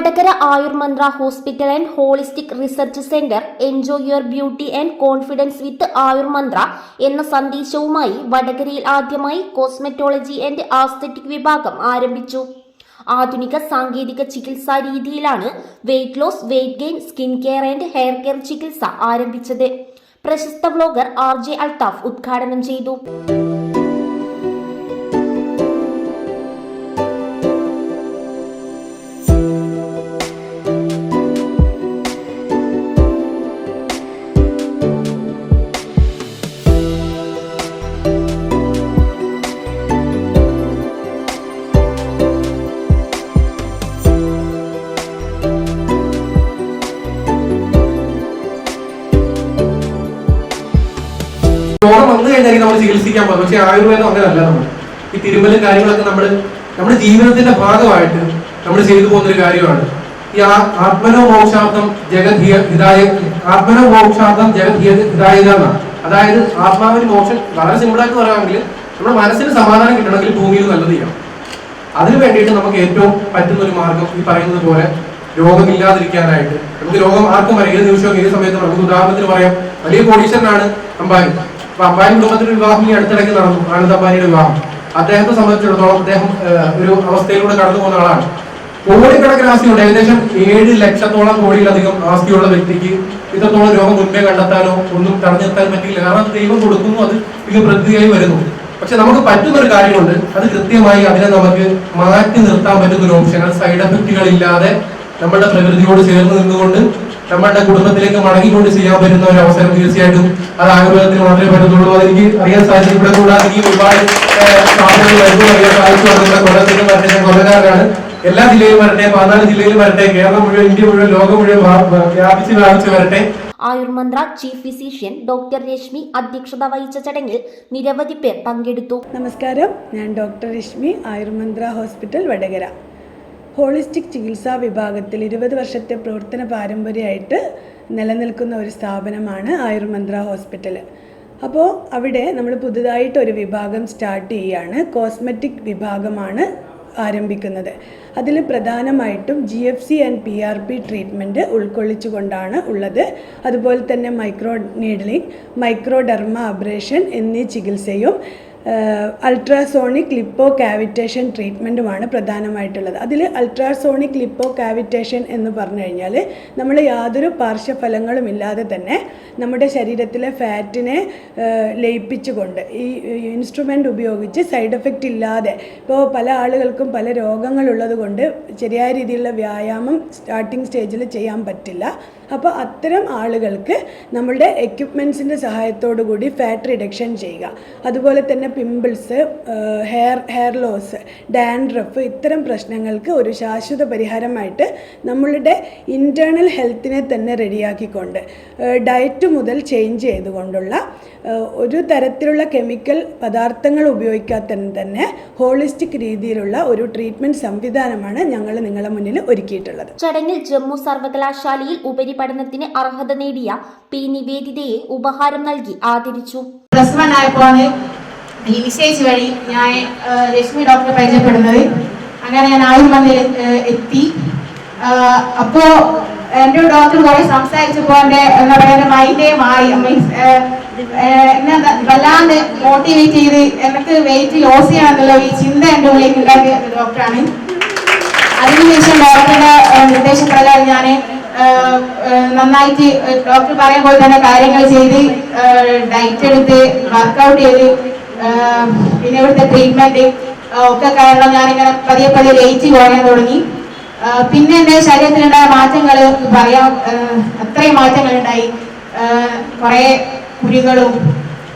Vadakara Ayurmantra hospital and holistic research centre enjoy your beauty and confidence with Ayurmantra എന്ന സന്ദേശവുമായി വടകരയിൽ ആദ്യമായി cosmetology and aesthetic വിഭാഗം ആരംഭിച്ചു. ആധുനിക സാങ്കേതിക ചികിത്സാ രീതിയിലാണ് weight loss weight gain skin care and hair care ചികിത്സ ആരംഭിച്ചത്. പ്രശസ്ത വ്ലോഗർ ആർ ജെ അൽത്താഫ് ഉദ്ഘാടനം ചെയ്തു. കഴിഞ്ഞാൽ നമ്മൾ ചികിത്സിക്കാൻ പോകും പക്ഷേ ആയുർവേദം അങ്ങനെയല്ല നമ്മൾ. ഈ തിരുമലും കാര്യങ്ങളൊക്കെ നമ്മൾ നമ്മുടെ ജീവിതത്തിന്റെ ഭാഗമായിട്ട് നമ്മൾ ചെയ്തു പോകുന്ന ഒരു കാര്യമാണ്. ഈ ആത്മനോ മോക്ഷാർത്ഥം ജഗത് ഹിതായ ആത്മനോ മോക്ഷാർത്ഥം ജഗത് ഹിതായത അതായത് ആത്മാവിന് മോക്ഷം വളരെ സിമ്പിളായിട്ട് പറയുകയാണെങ്കിൽ നമ്മുടെ മനസ്സിന് സമാധാനം കിട്ടണമെങ്കിൽ ഭൂമിയിൽ നല്ലത് ചെയ്യണം അതിനു വേണ്ടിയിട്ട് നമുക്ക് ഏറ്റവും പറ്റുന്ന ഒരു മാർഗം ഈ പറയുന്നത് പോലെ രോഗമില്ലാതിരിക്കാനായിട്ട്. നമുക്ക് രോഗം ആർക്കും അറിയാം ഏത് നിമിഷവും ഏത് സമയത്തും നമുക്ക് ഉദാഹരണത്തിന് പറയാം വലിയ കോടീശ്വരനാണ് അംബാനി. അപ്പൊ അംബാനി കുടുംബത്തിന്റെ വിവാഹം ഈ അടുത്തിടയ്ക്ക് നടന്നു. ആനന്ദ് അംബാനിയുടെ വിവാഹം. അദ്ദേഹത്തെ സംബന്ധിച്ചിടത്തോളം അദ്ദേഹം ഒരു അവസ്ഥയിലൂടെ കടന്നു പോകുന്ന ആളാണ്. കോടിക്കണക്കിന് ആസ്തിയുണ്ട്. ഏകദേശം ഏഴ് ലക്ഷത്തോളം കോടിയിലധികം ആസ്തിയുള്ള വ്യക്തിക്ക് ഇത്രത്തോളം രോഗം മുൻപേ കണ്ടെത്താനോ ഒന്നും തടഞ്ഞു നിർത്താൻ പറ്റിയില്ല. കാരണം ദൈവം കൊടുക്കുന്നു അത് ഇത് പ്രതിയായി വരുന്നു. പക്ഷെ നമുക്ക് പറ്റുന്ന ഒരു കാര്യമുണ്ട്. അത് കൃത്യമായി അതിനെ നമുക്ക് മാറ്റി നിർത്താൻ പറ്റുന്ന ഒരു ഓപ്ഷൻ. അത് സൈഡ് എഫക്റ്റുകൾ ഇല്ലാതെ നമ്മുടെ പ്രകൃതിയോട് ചേർന്ന് നിന്നുകൊണ്ട് നമ്മുടെ കുടുംബത്തിലേക്ക് മടങ്ങിക്കൊണ്ട് ചെയ്യാൻ പറ്റുന്ന ഒരു അവസരം തീർച്ചയായിട്ടും അത് ആയുർവേദത്തിന് വളരെ പറ്റുന്നുള്ളൂ അതെനിക്ക് അറിയാൻ സാധിച്ചു ഇവിടെ കൂടാതെ എനിക്ക് ഒരുപാട് ഏഹ്, സ്ഥാപനങ്ങൾ വരുമ്പോൾ അറിയാൻ സാധിച്ചു നമ്മുടെ കൊല്ലത്തേക്ക് വരട്ടെ ഞാൻ കൊല്ലക്കാരനാണ് എല്ലാ ജില്ലയിലും വരട്ടെ പതിനാല് ജില്ലയിലും വരട്ടെ കേരളം മുഴുവൻ ഇന്ത്യ മുഴുവൻ ലോകം മുഴുവൻ വ്യാ- വ്യാപിച്ച് വ്യാപിച്ച് വരട്ടെ. Ayurmantra chief physician doctor Reshmi അധ്യക്ഷത വഹിച്ച ചടങ്ങിൽ നിരവധി പേർ പങ്കെടുത്തു. നമസ്കാരം. ഞാൻ doctor Reshmi Ayurmantra hospital Vadakara. Holistic ചികിത്സാ വിഭാഗത്തിൽ ഇരുപത് വർഷത്തെ പ്രവർത്തന പാരമ്പര്യമായിട്ട് നിലനിൽക്കുന്ന ഒരു സ്ഥാപനമാണ് ആയുർമന്ത്ര ഹോസ്പിറ്റൽ. അപ്പോൾ അവിടെ നമ്മൾ പുതുതായിട്ട് ഒരു വിഭാഗം സ്റ്റാർട്ട് ചെയ്യുകയാണ്. കോസ്മെറ്റിക് വിഭാഗമാണ് ആരംഭിക്കുന്നത്. അതിൽ പ്രധാനമായിട്ടും G F C and P R P treatment ഉൾക്കൊള്ളിച്ചുകൊണ്ടാണ് ഉള്ളത്. അതുപോലെ തന്നെ മൈക്രോ നീഡ്ലിംഗ് മൈക്രോഡെർമ അബ്രേഷൻ എന്നീ ചികിത്സയും അൾട്രാസോണിക് ലിപ്പോ കാവിറ്റേഷൻ ട്രീറ്റ്മെന്റുമാണ് പ്രധാനമായിട്ടുള്ളത്. അതിൽ അൾട്രാസോണിക് ലിപ്പോ കാവിറ്റേഷൻ എന്ന് പറഞ്ഞു കഴിഞ്ഞാൽ നമ്മൾ യാതൊരു പാർശ്വഫലങ്ങളും ഇല്ലാതെ തന്നെ നമ്മുടെ ശരീരത്തിലെ ഫാറ്റിനെ ലയിപ്പിച്ചുകൊണ്ട് ഈ ഇൻസ്ട്രുമെന്റ് ഉപയോഗിച്ച് സൈഡ് എഫക്റ്റ് ഇല്ലാതെ ഇപ്പോൾ പല ആളുകൾക്കും പല രോഗങ്ങളുള്ളത് കൊണ്ട് ശരിയായ രീതിയിലുള്ള വ്യായാമം സ്റ്റാർട്ടിംഗ് സ്റ്റേജിൽ ചെയ്യാൻ പറ്റില്ല. അപ്പോൾ അത്തരം ആളുകൾക്ക് നമ്മളുടെ എക്യുപ്മെൻസിന്റെ സഹായത്തോടു കൂടി ഫാറ്റ് റിഡക്ഷൻ ചെയ്യുക. അതുപോലെ തന്നെ pimples hair hair loss dandruff ഇത്തരം പ്രശ്നങ്ങൾക്ക് ഒരു ശാശ്വത പരിഹാരമായിട്ട് നമ്മളുടെ ഇന്റേർണൽ ഹെൽത്തിനെ തന്നെ റെഡിയാക്കിക്കൊണ്ട് ഡയറ്റ് മുതൽ ചേഞ്ച് ചെയ്തുകൊണ്ടുള്ള ഒരു തരത്തിലുള്ള കെമിക്കൽ പദാർത്ഥങ്ങൾ ഉപയോഗിക്കാത്ത തന്നെ ഹോളിസ്റ്റിക് രീതിയിലുള്ള ഒരു ട്രീറ്റ്മെന്റ് സംവിധാനമാണ് ഞങ്ങൾ നിങ്ങളുടെ മുന്നിൽ ഒരുക്കിയിട്ടുള്ളത്. ചടങ്ങിൽ ജമ്മു സർവകലാശാലയിൽ ഉപരിപഠനത്തിന് അർഹത നേടിയ പി നിവേദിതയെ ഉപഹാരം നൽകി ആദരിച്ചു. പ്ലസ് വൺ ആയപ്പോഴാണ് ഈ വിശേഷ് വഴി ഞാൻ രശ്മി ഡോക്ടറെ പരിചയപ്പെടുന്നത്. അങ്ങനെ ഞാൻ ആയുർമന്ദിൽ എത്തി. അപ്പോൾ അപ്പോ എന്റെ ഡോക്ടർ കുറെ സംസാരിച്ചപ്പോ എന്റെ എന്താ പറയുക മൈൻഡേ മാറി. മീൻസ് എന്നെ വല്ലാണ്ട് മോട്ടിവേറ്റ് ചെയ്ത് എനിക്ക് വെയിറ്റ് ലോസ് ചെയ്യാന്നുള്ള ഒരു ചിന്ത എന്റെ ഉള്ളിലേക്ക് ഉണ്ടാക്കിയ ഡോക്ടറാണ്. അതിനുശേഷം ഡോക്ടറുടെ നിർദ്ദേശപ്രകാരം ഞാൻ നന്നായിട്ട് ഡോക്ടർ പറയുമ്പോൾ തന്നെ കാര്യങ്ങൾ ചെയ്ത് ഡയറ്റ് എടുത്ത് വർക്കൗട്ട് ചെയ്ത് പിന്നെ ഇവിടുത്തെ ട്രീറ്റ്മെന്റ് ഒക്കെ കാരണം ഞാനിങ്ങനെ പതിയെ പതിയെ വെയിറ്റ് പോകാൻ തുടങ്ങി. പിന്നെ എന്റെ ശരീരത്തിലുണ്ടായ മാറ്റങ്ങൾ പറയാം അത്രയും മാറ്റങ്ങൾ ഉണ്ടായി കുറേ കുരുകളും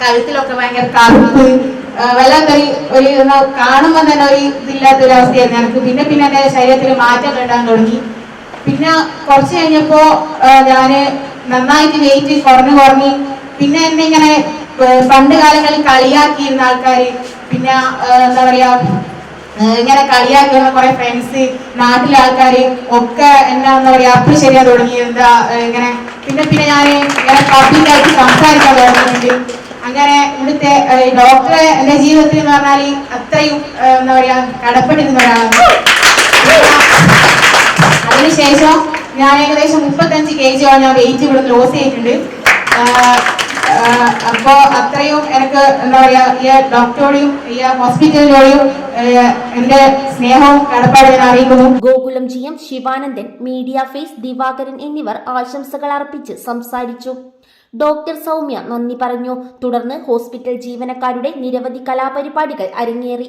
കഴുത്തിലൊക്കെ ഭയങ്കര കറുപ്പ് വല്ലാത്തൊരു ഒരു കാണുമ്പോൾ തന്നെ ഒരു ഇതില്ലാത്തൊരു അവസ്ഥയായിരുന്നു എനിക്ക്. പിന്നെ പിന്നെ എന്റെ ശരീരത്തിൽ മാറ്റങ്ങൾ ഉണ്ടാകാൻ തുടങ്ങി. പിന്നെ കുറച്ച് കഴിഞ്ഞപ്പോ ഞാൻ നന്നായിട്ട് വെയിറ്റ് കുറഞ്ഞു കുറഞ്ഞു പിന്നെ എന്നെ ഇങ്ങനെ പണ്ട് കാലങ്ങളിൽ കളിയാക്കിയിരുന്ന ആൾക്കാർ പിന്നെ എന്താ പറയാ ഇങ്ങനെ ഇങ്ങനെ കളിയാക്കുന്ന കുറെ ഫ്രണ്ട്സ് നാട്ടിലെ ആൾക്കാർ ഒക്കെ എന്നാ എന്താ പറയാ അപ്രീഷിയേറ്റ് ശരിയാ തുടങ്ങി എന്താ ഇങ്ങനെ പിന്നെ പിന്നെ ഞാൻ ഇങ്ങനെ പബ്ലിക്കായിട്ട് സംസാരിക്കാൻ തുടങ്ങിയിട്ടുണ്ട്. അങ്ങനെ ഇവിടുത്തെ ഡോക്ടറെ എന്റെ ജീവിതത്തിൽ എന്ന് പറഞ്ഞാൽ അത്രയും എന്താ പറയാ കടപ്പെട്ടിരുന്ന ഒരാളാണ്. അതിനുശേഷം ഞാൻ ഏകദേശം മുപ്പത്തഞ്ച് കെ ജി ഞാൻ വെയിറ്റ് ഇവിടെ ലോസ് ചെയ്തിട്ടുണ്ട്. അപ്പോ അത്രയും എനിക്ക് എന്താ പറയാ ഈ ഡോക്ടറോടെയും ഈ ഹോസ്പിറ്റലിനോടെയും എന്റെ സ്നേഹവും കടപ്പാട് ഞാൻ അറിയിക്കുന്നു. Gokulam G M Sivanandan media face Divakaran എന്നിവർ ആശംസകൾ അർപ്പിച്ച് സംസാരിച്ചു. ഡോക്ടർ സൗമ്യ നന്ദി പറഞ്ഞു. തുടർന്ന് ഹോസ്പിറ്റൽ ജീവനക്കാരുടെ നിരവധി കലാപരിപാടികൾ അരങ്ങേറി.